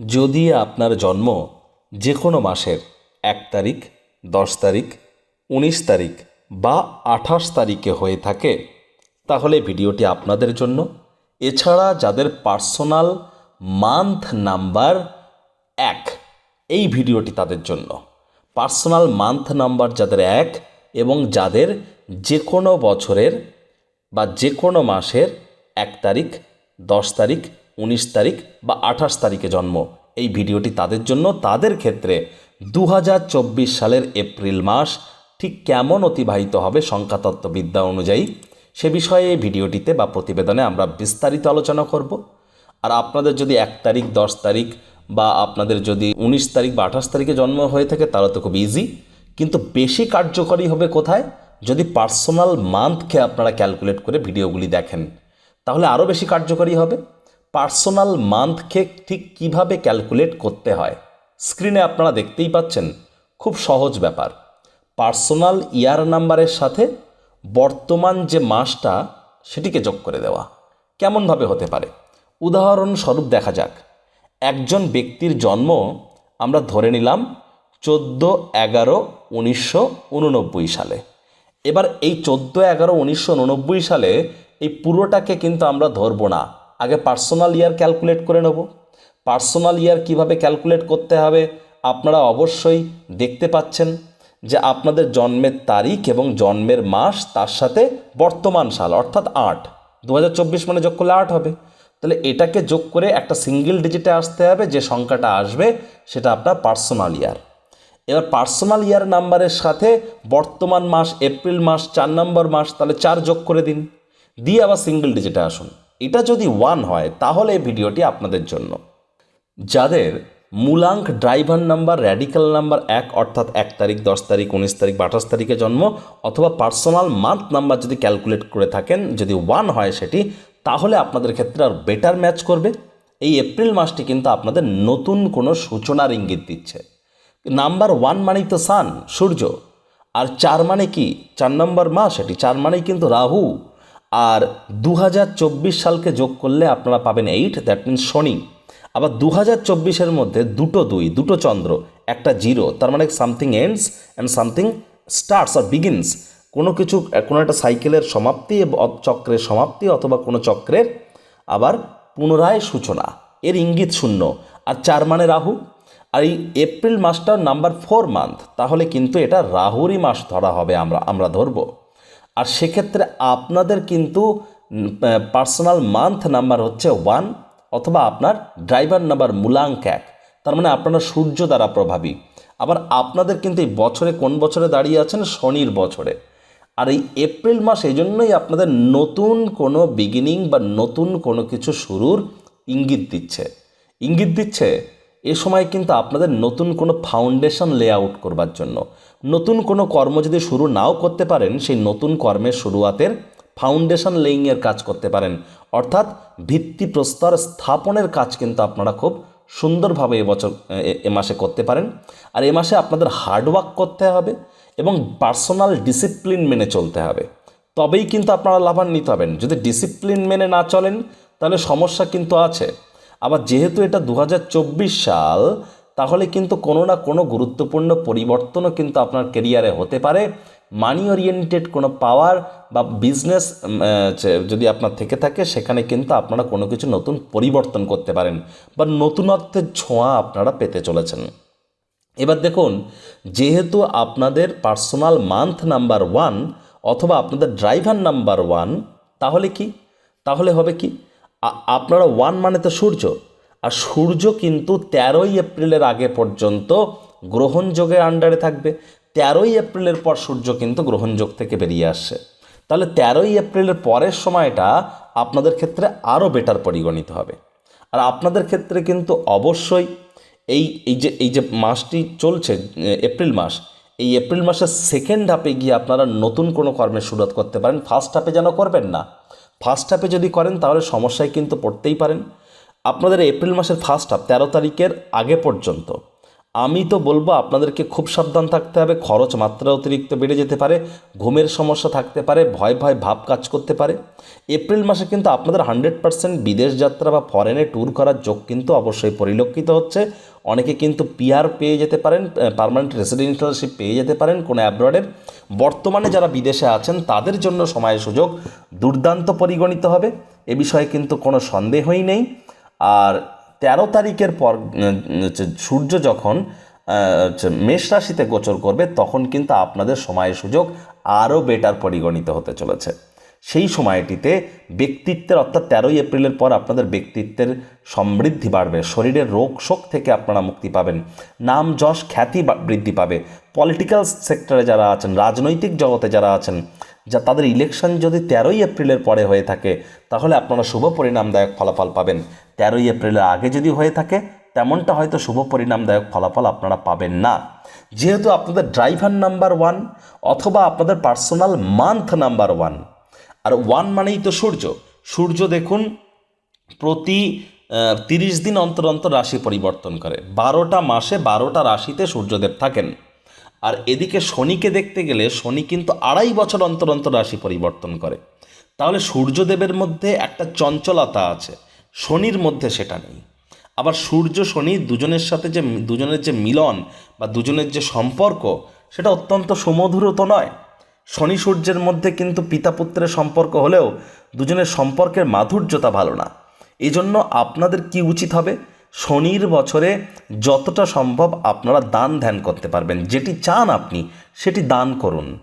যদি আপনার জন্ম যে কোনো মাসের এক তারিখ, দশ তারিখ, উনিশ তারিখ বা আঠাশ তারিখে হয়ে থাকে, তাহলে ভিডিওটি আপনাদের জন্য। এছাড়া যাদের পার্সোনাল মান্থ নাম্বার এক, এই ভিডিওটি তাদের জন্য। পার্সোনাল মান্থ নাম্বার যাদের এক এবং যাদের যে কোনো বছরের বা যে কোনো মাসের এক তারিখ, দশ তারিখ উনিশ তারিখ বা আঠাশ তারিখে জন্ম। এই ভিডিওটি তাদের জন্য, তাদের ক্ষেত্রে দু হাজার চব্বিশ সালের এপ্রিল মাস ঠিক কেমন অতিবাহিত হবে সংখ্যাতত্ত্ববিদ্যা অনুযায়ী, সে বিষয়ে এই ভিডিওটিতে বা প্রতিবেদনে আমরা বিস্তারিত আলোচনা করব। আর আপনাদের যদি এক তারিখ, দশ তারিখ বা আপনাদের যদি উনিশ তারিখ বা আঠাশ তারিখে জন্ম হয়ে থাকে, তাহলে তো খুব ইজি কিন্তু বেশি কার্যকরী হবে কোথায়? যদি পার্সোনাল মান্থকে আপনারা ক্যালকুলেট করে ভিডিওগুলি দেখেন, তাহলে আরও বেশি কার্যকরী হবে। পার্সোনাল মান্থকে ঠিক কীভাবে ক্যালকুলেট করতে হয়? স্ক্রিনে আপনারা দেখতেই পাচ্ছেন, খুব সহজ ব্যাপার। পার্সোনাল ইয়ার নাম্বারের সাথে বর্তমান যে মাসটা, সেটিকে যোগ করে দেওয়া। কেমনভাবে হতে পারে? উদাহরণস্বরূপ দেখা যাক। একজন ব্যক্তির জন্ম আমরা ধরে নিলাম চোদ্দ এগারো উনিশশো উননব্বই সালে। এবার এই চোদ্দ এগারো উনিশশো উননব্বই সালে এই পুরোটাকে কিন্তু আমরা ধরবো না। আগে পার্সোনাল ইয়ার ক্যালকুলেট করে নেব। পার্সোনাল ইয়ার কীভাবে ক্যালকুলেট করতে হবে? আপনারা অবশ্যই দেখতে পাচ্ছেন যে আপনাদের জন্মের তারিখ এবং জন্মের মাস তার সাথে বর্তমান সাল, অর্থাৎ আট। দু মানে যোগ করলে আট হবে। তাহলে এটাকে যোগ করে একটা সিঙ্গেল ডিজিটে আসতে হবে, যে সংখ্যাটা আসবে সেটা আপনার পার্সোনাল ইয়ার এবার পার্সোনাল ইয়ার নাম্বারের সাথে বর্তমান মাস এপ্রিল মাস, চার নম্বর মাস, তাহলে চার যোগ করে দিন। দিয়ে আবার সিঙ্গেল ডিজিটে আসুন। এটা যদি ওয়ান হয়, তাহলে এই ভিডিওটি আপনাদের জন্য। যাদের মূলাঙ্ক ড্রাইভার নাম্বার র্যাডিক্যাল নাম্বার এক, অর্থাৎ এক তারিখ, দশ তারিখ, উনিশ তারিখ বা আঠাশ তারিখে জন্ম, অথবা পার্সোনাল মান্থ নাম্বার যদি ক্যালকুলেট করে থাকেন, যদি ওয়ান হয় সেটি, তাহলে আপনাদের ক্ষেত্রে আর বেটার ম্যাচ করবে। এই এপ্রিল মাসটি কিন্তু আপনাদের নতুন কোনো সূচনার ইঙ্গিত দিচ্ছে। নাম্বার ওয়ান মানেই তো সান সূর্য। আর চার মানে কি? চার নম্বর মাস এটি চার মানেই কিন্তু রাহু। আর দু হাজার চব্বিশ সালকে যোগ করলে আপনারা পাবেন এইট দ্যাট মিনস শনি। আবার দু হাজার চব্বিশের মধ্যে দুটো দুই, দুটো চন্দ্র, একটা জিরো, তার মানে something ends and something starts R begins কোনো কিছু, কোনো একটা সাইকেলের সমাপ্তি চক্রের সমাপ্তি অথবা কোনো চক্রের আবার পুনরায় সূচনা। এর ইঙ্গিত শূন্য। আর চার মানে রাহু। আর এই এপ্রিল মাসটার নাম্বার ফোর মান্থ তাহলে কিন্তু এটা রাহুরই মাস ধরা হবে আমরা আমরা ধরবো। আর সেক্ষেত্রে আপনাদের কিন্তু পার্সোনাল মান্থ নাম্বার হচ্ছে ওয়ান অথবা আপনার ড্রাইভার নাম্বার মূলাঙ্ক এক। তার মানে আপনারা সূর্য দ্বারা প্রভাবী। আবার আপনাদের কিন্তু এই বছরে কোন বছরে দাঁড়িয়ে আছেন? শনির বছরে। আর এই এপ্রিল মাস এই জন্যই আপনাদের নতুন কোনো বিগিনিং বা নতুন কোনো কিছু শুরুর ইঙ্গিত দিচ্ছে। ইঙ্গিত দিচ্ছে এ সময় কিন্তু আপনাদের নতুন কোনো ফাউন্ডেশন লে আউট করবার জন্য। নতুন কোনো কর্ম যদি শুরু নাও করতে পারেন, সেই নতুন কর্মের শুরুয়াতের ফাউন্ডেশন লেইংয়ের কাজ করতে পারেন। অর্থাৎ ভিত্তিপ্রস্তর স্থাপনের কাজ কিন্তু আপনারা খুব সুন্দরভাবে এবছর এ মাসে করতে পারেন। আর এ মাসে আপনাদের হার্ডওয়ার্ক করতে হবে এবং পার্সোনাল ডিসিপ্লিন মেনে চলতে হবে। তবেই কিন্তু আপনারা লাভান্বিত হবেন। যদি ডিসিপ্লিন মেনে না চলেন, তাহলে সমস্যা কিন্তু আছে। আবার যেহেতু এটা দু হাজার চব্বিশ সাল, তাহলে কিন্তু কোনো না কোনো গুরুত্বপূর্ণ পরিবর্তনও কিন্তু আপনার কেরিয়ারে হতে পারে। মানি ওরিয়েন্টেড কোনো পাওয়ার বা বিজনেস যদি আপনার থেকে থাকে, সেখানে কিন্তু আপনারা কোনো কিছু নতুন পরিবর্তন করতে পারেন বা নতুনত্বের ছোঁয়া আপনারা পেতে চলেছেন। এবার দেখুন, যেহেতু আপনাদের পার্সোনাল মান্থ নাম্বার ওয়ান অথবা আপনাদের ড্রাইভার নাম্বার ওয়ান তাহলে কি? তাহলে হবে কি? আপনারা ওয়ান মানে তো সূর্য। আর সূর্য কিন্তু তেরোই এপ্রিলের আগে পর্যন্ত গ্রহণযোগের আন্ডারে থাকবে। তেরোই এপ্রিলের পর সূর্য কিন্তু গ্রহণযোগ থেকে বেরিয়ে আসছে। তাহলে তেরোই এপ্রিলের পরের সময়টা আপনাদের ক্ষেত্রে আরও বেটার পরিগণিত হবে। আর আপনাদের ক্ষেত্রে কিন্তু অবশ্যই এই এই যে এই যে মাসটি চলছে এপ্রিল মাস, এই এপ্রিল মাসের সেকেন্ড হাফে গিয়ে আপনারা নতুন কোনো কর্মের শুরুয়াত করতে পারেন। ফার্স্ট হাফে যেন করবেন না। ফার্স্ট হাফে যদি করেন, তাহলে সমস্যায় কিন্তু পড়তেই পারেন। আপনাদের এপ্রিল মাসের ফার্স্ট হাফ তেরো তারিখের আগে পর্যন্ত। আমি তো বলব আপনাদেরকে খুব সাবধান থাকতে হবে, খরচ মাত্রা অতিরিক্ত বেড়ে যেতে পারে, ঘুমের সমস্যা থাকতে পারে, ভয় ভয় ভাব কাজ করতে পারে। এপ্রিল মাসে কিন্তু আপনাদের হান্ড্রেড পার্সেন্ট বিদেশ যাত্রা বা ফরেনে ট্যুর করার যোগ কিন্তু অবশ্যই পরিলক্ষিত হচ্ছে। অনেকে কিন্তু পিআর পেয়ে যেতে পারেন পারমানেন্ট রেসিডেন্সিয়ালশিপ পেয়ে যেতে পারেন কোনো অ্যাব্রডের। বর্তমানে যারা বিদেশে আছেন, তাদের জন্য সময় সুযোগ দুর্দান্ত পরিগণিত হবে, এ বিষয়ে কিন্তু কোনো সন্দেহই নেই। আর তেরো তারিখের পর হচ্ছে সূর্য যখন মেষ রাশিতে গোচর করবে, তখন কিন্তু আপনাদের সময় সুযোগ আরও বেটার পরিগণিত হতে চলেছে। সেই সময়টিতে ব্যক্তিত্বের, অর্থাৎ তেরোই এপ্রিলের পর আপনাদের ব্যক্তিত্বের সমৃদ্ধি বাড়বে, শরীরের রোগ শোক থেকে আপনারা মুক্তি পাবেন। নাম যশ খ্যাতি বৃদ্ধি পাবে। পলিটিক্যাল সেক্টরে যারা আছেন, রাজনৈতিক জগতে যারা আছেন যা তাদের ইলেকশন যদি তেরোই এপ্রিলের পরে হয়ে থাকে, তাহলে আপনারা শুভ পরিণামদায়ক ফলাফল পাবেন। তেরোই এপ্রিলের আগে যদি হয়ে থাকে, তেমনটা হয়তো শুভ পরিণামদায়ক ফলাফল আপনারা পাবেন না। যেহেতু আপনাদের ড্রাইভার নাম্বার ওয়ান অথবা আপনাদের পার্সোনাল মান্থ নাম্বার ওয়ান আর ওয়ান মানেই তো সূর্য। সূর্য দেখুন, প্রতি তিরিশ দিন অন্তর অন্তর রাশি পরিবর্তন করে। বারোটা মাসে বারোটা রাশিতে সূর্যদেব থাকেন। আর এদিকে শনিকে দেখতে গেলে শনি কিন্তু আড়াই বছর অন্তর অন্তর রাশি পরিবর্তন করে। তাহলে সূর্যদেবের মধ্যে একটা চঞ্চলতা আছে, শনির মধ্যে সেটা নেই। আবার সূর্য শনি দুজনের সাথে যে দুজনের যে মিলন বা দুজনের যে সম্পর্ক, সেটা অত্যন্ত সুমধুর তো নয়। শনি সূর্যের মধ্যে কিন্তু পিতা পুত্রের সম্পর্ক হলেও দুজনের সম্পর্কের মাধুর্যতা ভালো না। এই জন্য আপনাদের কি উচিত হবে? শনির বছরে যতটা সম্ভব আপনারা দান ধ্যান করতে পারবেন। যেটি চান আপনি, সেটি দান করুন।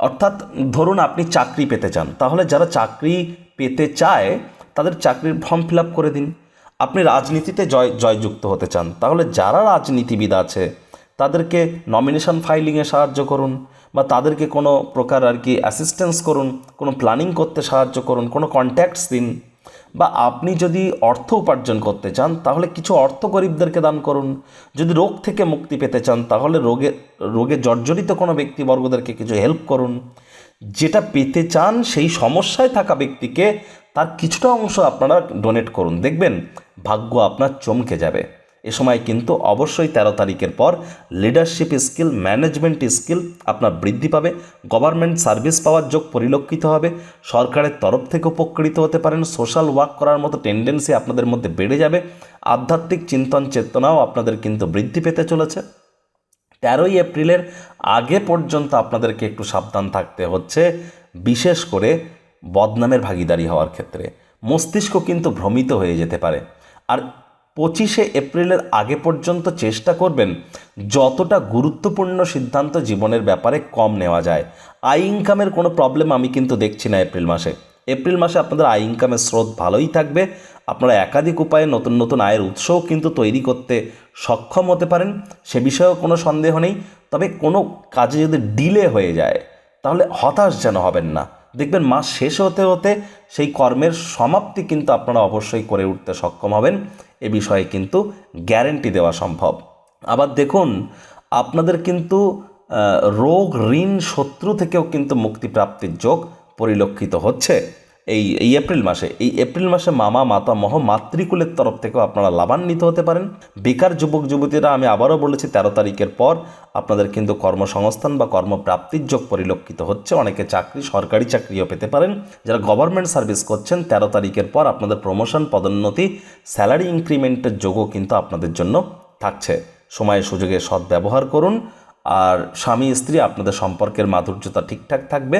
অর্থাৎ ধরুন আপনি চাকরি পেতে চান, তাহলে যারা চাকরি পেতে চায়, তাদের চাকরির ফর্ম ফিল আপ করে দিন। আপনি রাজনীতিতে জয়, জয়যুক্ত হতে চান, তাহলে যারা রাজনীতিবিদ আছে, তাদেরকে নমিনেশন ফাইলিংয়ে সাহায্য করুন বা তাদেরকে কোনো প্রকার আর কি অ্যাসিস্ট্যান্স করুন, কোনো প্ল্যানিং করতে সাহায্য করুন, কোনো কন্ট্যাক্টস দিন। বা আপনি যদি অর্থ উপার্জন করতে চান, তাহলে কিছু অর্থ গরিবদেরকে দান করুন। যদি রোগ থেকে মুক্তি পেতে চান, তাহলে রোগে রোগে জর্জরিত কোনো ব্যক্তিবর্গদেরকে কিছু হেল্প করুন। যেটা পেতে চান, সেই সমস্যায় থাকা ব্যক্তিকে তার কিছুটা অংশ আপনারা ডোনেট করুন। দেখবেন, ভাগ্য আপনার চমকে যাবে। এ সময় কিন্তু অবশ্যই তেরো তারিখের পর লিডারশিপ স্কিল ম্যানেজমেন্ট স্কিল আপনার বৃদ্ধি পাবে। গভর্নমেন্ট সার্ভিস পাওয়ার যোগ পরিলক্ষিত হবে। সরকারের তরফ থেকে উপকৃত হতে পারেন। সোশ্যাল ওয়ার্ক করার মতো টেন্ডেন্সি আপনাদের মধ্যে বেড়ে যাবে। আধ্যাত্মিক চিন্তন চেতনাও আপনাদের কিন্তু বৃদ্ধি পেতে চলেছে। তেরোই এপ্রিলের আগে পর্যন্ত আপনাদেরকে একটু সাবধান থাকতে হচ্ছে, বিশেষ করে বদনামের ভাগিদারি হওয়ার ক্ষেত্রে। মস্তিষ্ক কিন্তু ভ্রমিত হয়ে যেতে পারে। আর পঁচিশে এপ্রিলের আগে পর্যন্ত চেষ্টা করবেন যতটা গুরুত্বপূর্ণ সিদ্ধান্ত জীবনের ব্যাপারে কম নেওয়া যায়। আই ইনকামের কোনো প্রবলেম আমি কিন্তু দেখছি না এপ্রিল মাসে। এপ্রিল মাসে আপনাদের আয় ইনকামের স্রোত ভালোই থাকবে। আপনারা একাধিক উপায়ে নতুন নতুন আয়ের উৎসও কিন্তু তৈরি করতে সক্ষম হতে পারেন, সে বিষয়েও কোনো সন্দেহ নেই। তবে কোনো কাজে যদি ডিলে হয়ে যায়, তাহলে হতাশ যেন হবেন না। দেখবেন মাস শেষ হতে হতে সেই কর্মের সমাপ্তি কিন্তু আপনারা অবশ্যই করে উঠতে সক্ষম হবেন। এ বিষয়ে কিন্তু গ্যারেন্টি দেওয়া সম্ভব। আবার দেখুন, আপনাদের কিন্তু রোগ, ঋণ, শত্রু থেকেও কিন্তু মুক্তিপ্রাপ্তির যোগ পরিলক্ষিত হচ্ছে। এই এই এপ্রিল মাসে, এই এপ্রিল মাসে মামা, মাতা, মহ মাতৃকুলের তরফ থেকেও আপনারা লাভান্বিত হতে পারেন। বেকার যুবক, যুবতীরা, আমি আবারও বলেছি, তেরো তারিখের পর আপনাদের কিন্তু কর্মসংস্থান বা কর্মপ্রাপ্তির যোগ পরিলক্ষিত হচ্ছে। অনেকে চাকরি, সরকারি চাকরিও পেতে পারেন। যারা গভর্নমেন্ট সার্ভিস করছেন, তেরো তারিখের পর আপনাদের প্রমোশন পদোন্নতি স্যালারি ইনক্রিমেন্টের যোগও কিন্তু আপনাদের জন্য থাকছে। সময় সুযোগে সদ্ব্যবহার করুন। আর স্বামী, স্ত্রী, আপনাদের সম্পর্কের মাধুর্যতা ঠিকঠাক থাকবে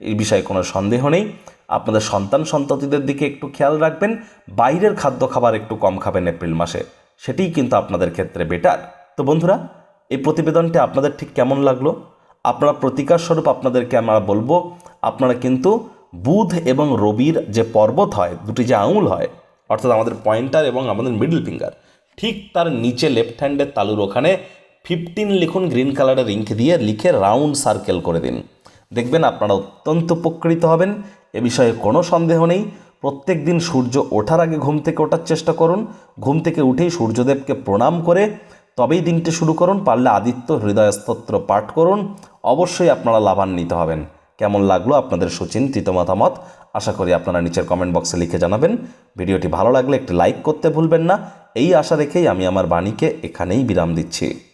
এই বিষয়ে কোনো সন্দেহ নেই। আপনাদের সন্তান সন্ততিদের দিকে একটু খেয়াল রাখবেন, বাইরের খাদ্য খাবার একটু কম খাবেন এপ্রিল মাসে। সেটিই কিন্তু আপনাদের ক্ষেত্রে বেটার তো বন্ধুরা, এই প্রতিবেদনটি আপনাদের ঠিক কেমন লাগল? আপনারা প্রতিকার স্বরূপ আপনাদেরকে আমরা বলব, আপনারা কিন্তু বুধ এবং রবির যে পর্বত হয়, দুটি যে আঙুল হয়, অর্থাৎ আমাদের পয়েন্টার এবং আমাদের মিডল ফিঙ্গার ঠিক তার নিচে লেফট হ্যান্ডের তালুর ওখানে ফিফটিন লিখুন গ্রিন কালারের ইঙ্ক দিয়ে লিখে রাউন্ড সার্কেল করে দিন। দেখবেন আপনারা অত্যন্ত উপকৃত হবেন। এ বিষয়ে কোনো সন্দেহ নেই। প্রত্যেক দিন সূর্য ওঠার আগে ঘুম থেকে ওঠার চেষ্টা করুন। ঘুম থেকে উঠেই সূর্যদেবকে প্রণাম করে তবেই দিনটি শুরু করুন। পারলে আদিত্য হৃদয় স্তোত্র পাঠ করুন। অবশ্যই আপনারা লাভান্বিত হবেন। কেমন লাগল আপনাদের সুচিন্তিত মতামত? আশা করি আপনারা নিচের কমেন্ট বক্সে লিখে জানাবেন। ভিডিওটি ভালো লাগলে একটি লাইক করতে ভুলবেন না। এই আশা রেখেই আমি আমার বাণীকে এখানেই বিরাম দিচ্ছি।